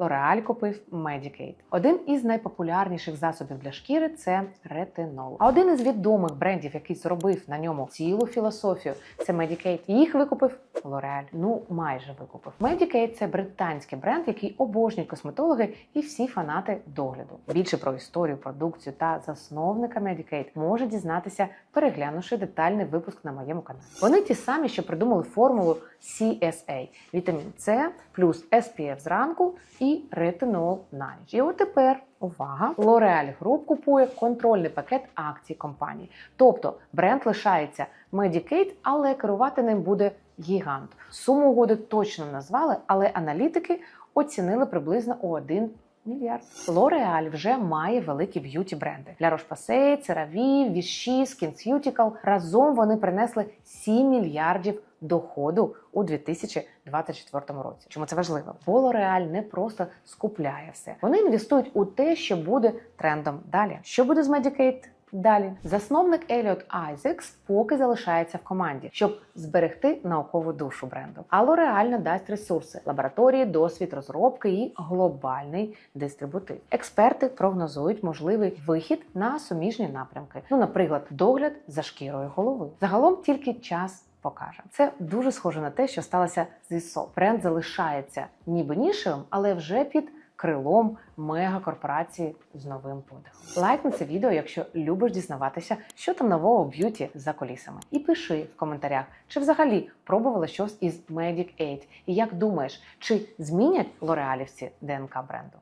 L'Oreal купив Medicaid. Один із найпопулярніших засобів для шкіри це ретинол. А один із відомих брендів, який зробив на ньому цілу філософію, це Medicaid. Їх викупив L'Oreal. Ну майже викупив. Medicaid – це британський бренд, який обожнюють косметологи і всі фанати догляду. Більше про історію, продукцію та засновника Medicaid може дізнатися, переглянувши детальний випуск на моєму каналі. Вони ті самі, що придумали формулу CSA – вітамін С плюс SPF зранку і ретинол на ніч. І от тепер. Увага! L'Oreal Group купує контрольний пакет акцій компанії. Тобто бренд лишається Medicaid, але керувати ним буде гігант. Суму угоди точно назвали, але аналітики оцінили приблизно у 1 мільярд. L'Oreal вже має великі б'юті бренди. La Roche-Posay, CeraVe, Vichy, Разом вони принесли 7 мільярдів доходу у 2024 році. Чому це важливо? Бо L'Oreal не просто скупляє все. Вони інвестують у те, що буде трендом далі. Що буде з Medicaid? Далі засновник Еліот Айзекс поки залишається в команді, щоб зберегти наукову душу бренду. А L'Oreal надасть ресурси, лабораторії, досвід розробки і глобальний дистрибутив. Експерти прогнозують можливий вихід на суміжні напрямки. Ну, наприклад, догляд за шкірою голови. Загалом тільки час. Покаже це дуже схоже на те, що сталося з ISO. Бренд залишається ніби нішевим, але вже під крилом мегакорпорації з новим подихом. Лайкни це відео, якщо любиш дізнаватися, що там нового б'юті за колісами. І пиши в коментарях, чи взагалі пробувала щось із Medic 8 і як думаєш, чи змінять лореалівці ДНК бренду.